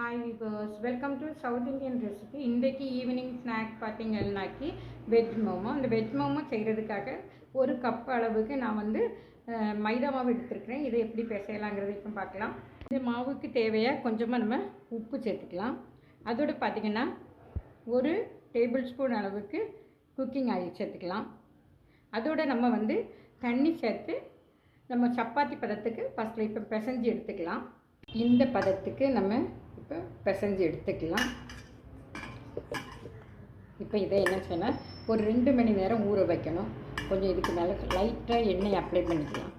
Hi viewers welcome to South Indian recipe இன்றைக்கு evening snack பார்த்தீங்கன்னாக்கி veg momo அந்த veg momo செய்கிறதுக்காக ஒரு கப் அளவுக்கு நான் வந்து மைதா மாவு எடுத்துருக்கிறேன். இதை எப்படி பிசையலாங்கிறது இப்போ பார்க்கலாம். இந்த மாவுக்கு தேவையாக கொஞ்சமாக நம்ம உப்பு சேர்த்துக்கலாம். அதோடு பார்த்திங்கன்னா ஒரு டேபிள் ஸ்பூன் அளவுக்கு குக்கிங் ஆயில் சேர்த்துக்கலாம். அதோட நம்ம வந்து தண்ணி சேர்த்து நம்ம சப்பாத்தி பதத்துக்கு ஃபஸ்ட்டில் இப்போ பிசைஞ்சு எடுத்துக்கலாம். இந்த பதத்துக்கு நம்ம இப்போ பிசைஞ்சு எடுத்துக்கலாம். இப்போ இதை என்ன செய்யணும் ஒரு ரெண்டு மணி நேரம் ஊற வைக்கணும். கொஞ்சம் இதுக்கு மேலே லைட்டாக எண்ணெய் அப்ளை பண்ணிக்கலாம்.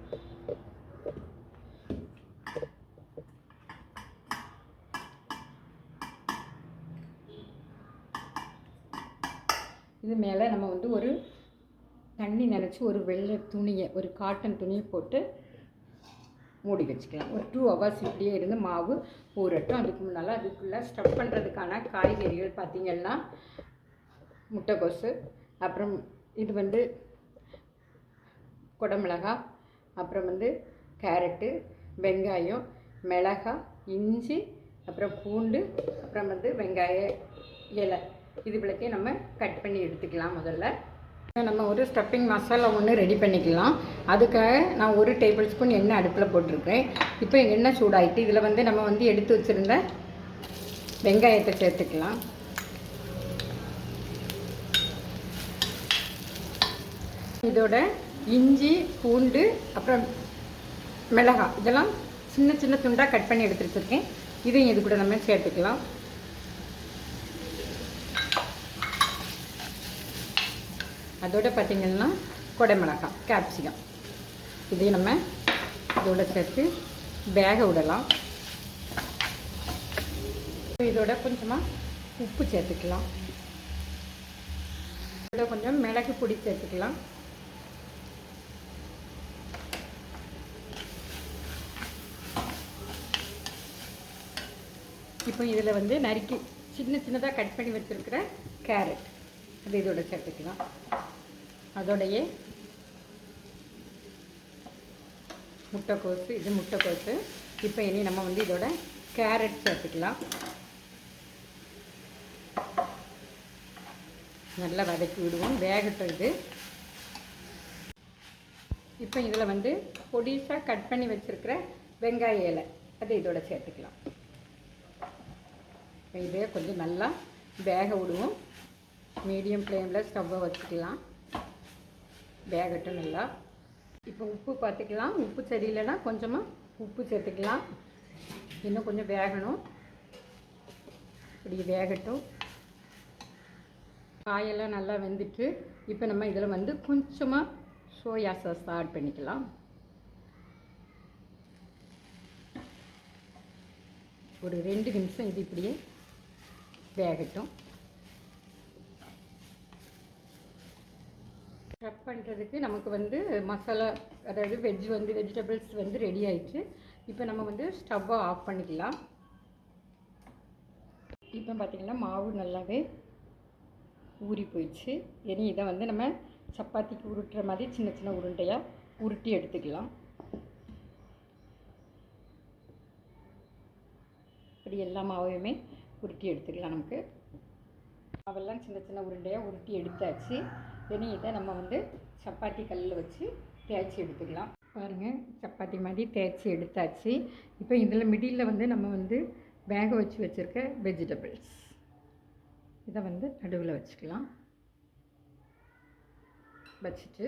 இது மேலே நம்ம வந்து ஒரு தண்ணி நினச்சி ஒரு வெள்ளை துணியை ஒரு காட்டன் துணியை போட்டு மூடி வச்சுக்கலாம். ஒரு டூ ஹவர்ஸ் இப்படியே இருந்து மாவு ஊறட்டும். அதுக்கு முன்னால் அதுக்குள்ளே ஸ்டஃப் பண்ணுறதுக்கான காய்கறிகள் பார்த்திங்கன்னா முட்டைக்கோசு அப்புறம் இது வந்து குடமிளகா அப்புறம் வந்து கேரட்டு வெங்காயம் மிளகா இஞ்சி அப்புறம் பூண்டு அப்புறம் வந்து வெங்காய இலை. இது இவ்வளோத்தையும் நம்ம கட் பண்ணி எடுத்துக்கலாம் முதல்ல. நம்ம ஒரு ஸ்டப்பிங் மசாலா ஒன்று ரெடி பண்ணிக்கலாம். அதுக்காக நான் ஒரு டேபிள் ஸ்பூன் எண்ணெய் அடுப்பில் போட்டிருக்கேன். இப்போ எண்ணெய் சூடாயிட்டு இதில் வந்து நம்ம வந்து எடுத்து வச்சுருந்த வெங்காயத்தை சேர்த்துக்கலாம். இதோட இஞ்சி பூண்டு அப்புறம் மிளகாய் இதெல்லாம் சின்ன சின்ன துண்டாக கட் பண்ணி எடுத்து வச்சுருக்கேன். இதையும் இது கூட நம்ம சேர்த்துக்கலாம். அதோட பார்த்திங்கன்னா கொடைமிளகாய் கேப்சிகம் இதையும் நம்ம இதோட சேர்த்து வேக விடலாம். இதோட கொஞ்சமாக உப்பு சேர்த்துக்கலாம். இதோட கொஞ்சம் மிளகு பொடி சேர்த்துக்கலாம். இப்போ இதில் வந்து நறுக்கி சின்ன சின்னதாக கட் பண்ணி வச்சுருக்கிற கேரட் அது இதோட சேர்த்துக்கலாம். அதோடையே முட்டைக்கோசு இது முட்டைக்கோசு இப்போ இனி நம்ம வந்து இதோட கேரட் சேர்த்துக்கலாம். நல்லா வதக்கி விடுவோம். வேகட்டும் இது. இப்போ இதில் வந்து பொடிசாக கட் பண்ணி வச்சுருக்கிற வெங்காய இலை. அதை இதோட சேர்த்துக்கலாம். இப்போ இதே கொஞ்சம் நல்லா வேக விடுவோம். மீடியம் ஃப்ளேமில் ஸ்டவ்வை வச்சுக்கலாம். வேகட்டும் நல்லா இப்போ உப்பு பார்த்துக்கலாம் உப்பு சரியில்லைன்னா கொஞ்சமாக உப்பு சேர்த்துக்கலாம். இன்னும் கொஞ்சம் வேகணும். இப்படி வேகட்டும். காயெல்லாம் நல்லா வெந்துட்டு இப்போ நம்ம இதில் வந்து கொஞ்சமாக சோயா சாஸ் ஆட் பண்ணிக்கலாம். ஒரு ரெண்டு நிமிஷம் இது இப்படியே வேகட்டும். கட் பண்ணுறதுக்கு நமக்கு வந்து மசாலா அதாவது வெஜ் வந்து வெஜிடபிள்ஸ் வந்து ரெடி ஆயிடுச்சு. இப்போ நம்ம வந்து ஸ்டவ்வை ஆஃப் பண்ணிக்கலாம். இப்போ பார்த்திங்கன்னா மாவு நல்லாவே ஊறி போயிடுச்சு. இனி இதை வந்து நம்ம சப்பாத்திக்கு உருட்டுற மாதிரி சின்ன சின்ன உருண்டையாக உருட்டி எடுத்துக்கலாம். இப்படி எல்லா மாவையுமே உருட்டி எடுத்துக்கலாம் நமக்கு. மாவெல்லாம் சின்ன சின்ன உருண்டையாக உருட்டி எடுத்தாச்சு. இனி இதை நம்ம வந்து சப்பாத்தி கல்லில் வச்சு தேய்ச்சி எடுத்துக்கலாம். பாருங்கள் சப்பாத்தி மாதிரி தேய்ச்சி எடுத்தாச்சு. இப்போ இதில் மிடியில் வந்து நம்ம வந்து வேக வச்சு வச்சுருக்க வெஜிடபிள்ஸ் இதை வந்து நடுவில் வச்சுக்கலாம். வச்சுட்டு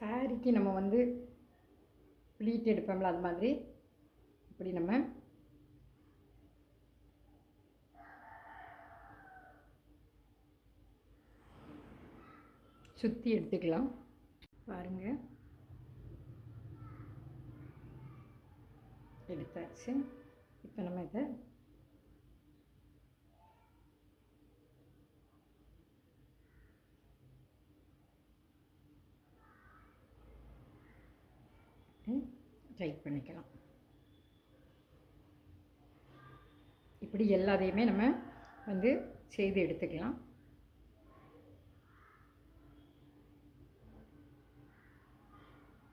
சாரிக்கு நம்ம வந்து ப்ளீட் எடுப்போம்ல அது மாதிரி இப்படி நம்ம சுற்றி எடுத்துக்கலாம். பாருங்கள் எடுத்தாச்சு. இப்போ நம்ம இதை டைட் பண்ணிக்கலாம். இப்படி எல்லாத்தையுமே நம்ம வந்து செய்து எடுத்துக்கலாம்.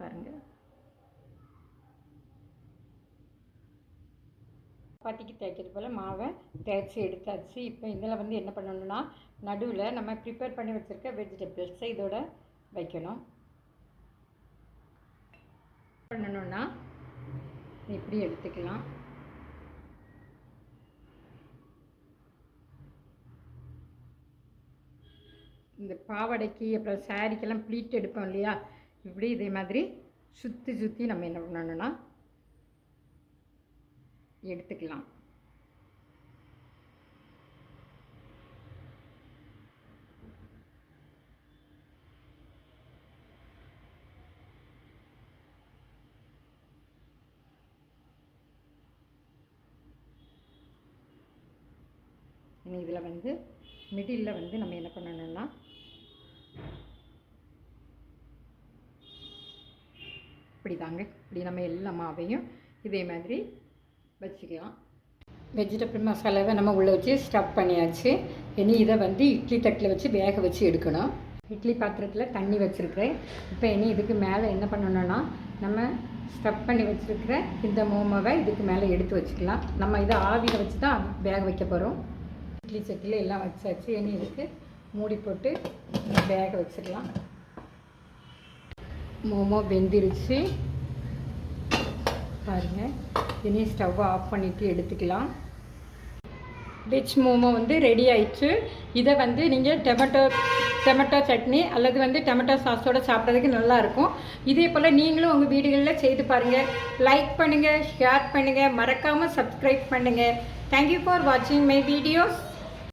பாருங்கள் சப்பாத்திக்கு தேய்க்கிறது போல் மாவை தேய்ச்சி எடுத்தாச்சு. இப்போ இதில் வந்து என்ன பண்ணணும்னா நடுவில் நம்ம ப்ரிப்பேர் பண்ணி வச்சுருக்க வெஜிடபிள்ஸை இதோட வைக்கணும். பண்ணணும்னா இப்படி எடுத்துக்கலாம். இந்த பாவாடைக்கு அப்புறம் சாரிக்கெல்லாம் ப்ளீட் எடுப்போம் இல்லையா? இப்படி இதே மாதிரி சுற்றி சுற்றி நம்ம என்ன பண்ணணும்னா எடுத்துக்கலாம். இனி இதில் வந்து மிடில் வந்து நம்ம என்ன பண்ணணும்னா இப்படி தாங்க இப்படி நம்ம எல்லா மாவையும் இதே மாதிரி வச்சுக்கலாம். வெஜிடபிள் மசாலாவை நம்ம உள்ளே வச்சு ஸ்டப் பண்ணியாச்சு. இனி இதை வந்து இட்லி தட்டில் வச்சு வேக வச்சு எடுக்கணும். இட்லி பாத்திரத்தில் தண்ணி வச்சுருக்கிறேன். இப்போ இனி இதுக்கு மேலே என்ன பண்ணணும்னா நம்ம ஸ்டப் பண்ணி வச்சுருக்கிற இந்த மோமோவை இதுக்கு மேலே எடுத்து வச்சுக்கலாம். நம்ம இதை ஆவியில் வச்சு தான் வேக வைக்க போகிறோம் இட்லி சட்டியில் எல்லாம் வச்சாச்சு. இனி இதுக்கு மூடி போட்டு வேக வச்சுக்கலாம். மோமோ வெந்திருச்சு. பாருங்கள் இனி ஸ்டவ்வை ஆஃப் பண்ணிவிட்டு எடுத்துக்கலாம். வெஜ் மோமோ வந்து ரெடி ஆயிடுச்சு. இதை வந்து நீங்கள் டொமேட்டோ டொமேட்டோ சட்னி அல்லது வந்து டொமேட்டோ சாஸோட சாப்பிட்றதுக்கு நல்லாயிருக்கும் இதே போல் நீங்களும் உங்கள் வீடுகளில் செய்து பாருங்கள் லைக் பண்ணுங்கள் ஷேர் பண்ணுங்கள் மறக்காமல் சப்ஸ்கிரைப் பண்ணுங்கள் தேங்க்யூ ஃபார் வாட்சிங் மை வீடியோஸ்